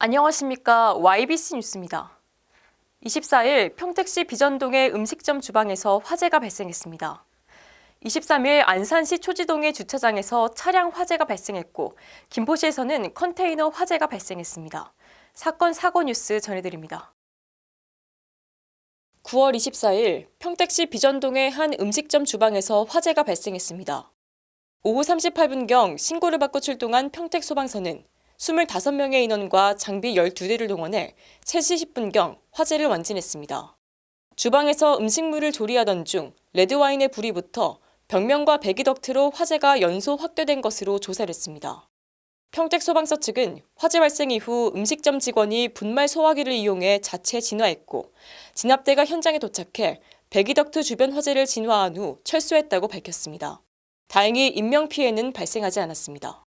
안녕하십니까. YBC 뉴스입니다. 24일 평택시 비전동의 음식점 주방에서 화재가 발생했습니다. 23일 안산시 초지동의 주차장에서 차량 화재가 발생했고 김포시에서는 컨테이너 화재가 발생했습니다. 사건 사고 뉴스 전해드립니다. 9월 24일 평택시 비전동의 한 음식점 주방에서 화재가 발생했습니다. 오후 38분경 신고를 받고 출동한 평택 소방서는 25명의 인원과 장비 12대를 동원해 3시 10분경 화재를 완진했습니다. 주방에서 음식물을 조리하던 중 레드와인의 불이 붙어 벽면과 배기 덕트로 화재가 연소 확대된 것으로 조사를 했습니다. 평택 소방서 측은 화재 발생 이후 음식점 직원이 분말 소화기를 이용해 자체 진화했고 진압대가 현장에 도착해 배기덕트 주변 화재를 진화한 후 철수했다고 밝혔습니다. 다행히 인명 피해는 발생하지 않았습니다.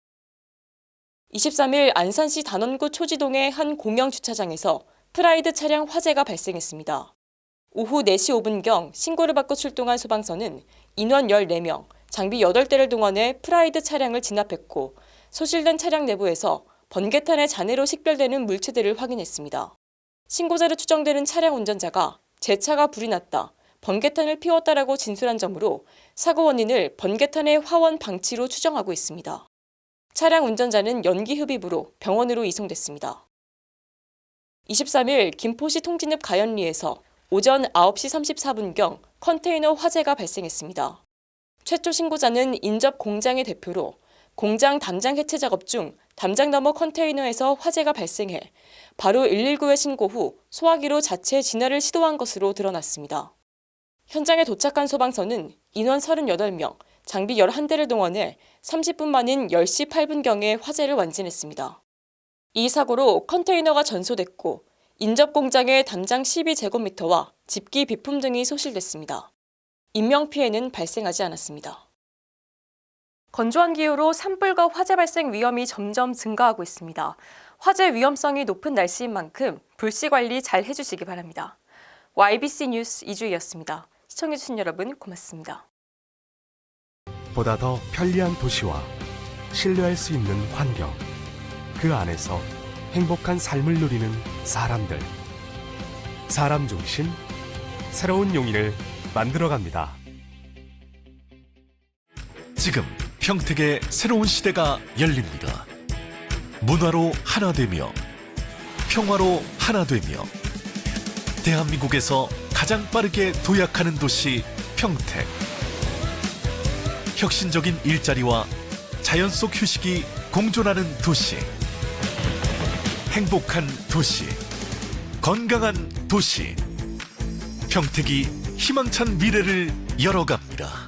23일 안산시 단원구 초지동의 한 공영 주차장에서 프라이드 차량 화재가 발생했습니다. 오후 4시 5분경 신고를 받고 출동한 소방서는 인원 14명, 장비 8대를 동원해 프라이드 차량을 진압했고 소실된 차량 내부에서 번개탄의 잔해로 식별되는 물체들을 확인했습니다. 신고자로 추정되는 차량 운전자가 제 차가 불이 났다, 번개탄을 피웠다라고 진술한 점으로 사고 원인을 번개탄의 화원 방치로 추정하고 있습니다. 차량 운전자는 연기 흡입으로 병원으로 이송됐습니다. 23일 김포시 통진읍 가연리에서 오전 9시 34분경 컨테이너 화재가 발생했습니다. 최초 신고자는 인접 공장의 대표로 공장 담장 해체 작업 중 담장 너머 컨테이너에서 화재가 발생해 바로 119에 신고 후 소화기로 자체 진화를 시도한 것으로 드러났습니다. 현장에 도착한 소방서는 인원 38명, 장비 11대를 동원해 30분 만인 10시 8분경에 화재를 완진했습니다. 이 사고로 컨테이너가 전소됐고 인접 공장의 담장 12제곱미터와 집기 비품 등이 소실됐습니다. 인명피해는 발생하지 않았습니다. 건조한 기후로 산불과 화재 발생 위험이 점점 증가하고 있습니다. 화재 위험성이 높은 날씨인 만큼 불씨 관리 잘 해주시기 바랍니다. YBC 뉴스 이주희였습니다. 시청해주신 여러분 고맙습니다. 보다 더 편리한 도시와 신뢰할 수 있는 환경, 그 안에서 행복한 삶을 누리는 사람들. 사람 중심, 새로운 용인을 만들어갑니다. 지금 평택의 새로운 시대가 열립니다. 문화로 하나 되며 평화로 하나 되며 대한민국에서 가장 빠르게 도약하는 도시 평택. 혁신적인 일자리와 자연 속 휴식이 공존하는 도시. 행복한 도시. 건강한 도시. 평택이 희망찬 미래를 열어갑니다.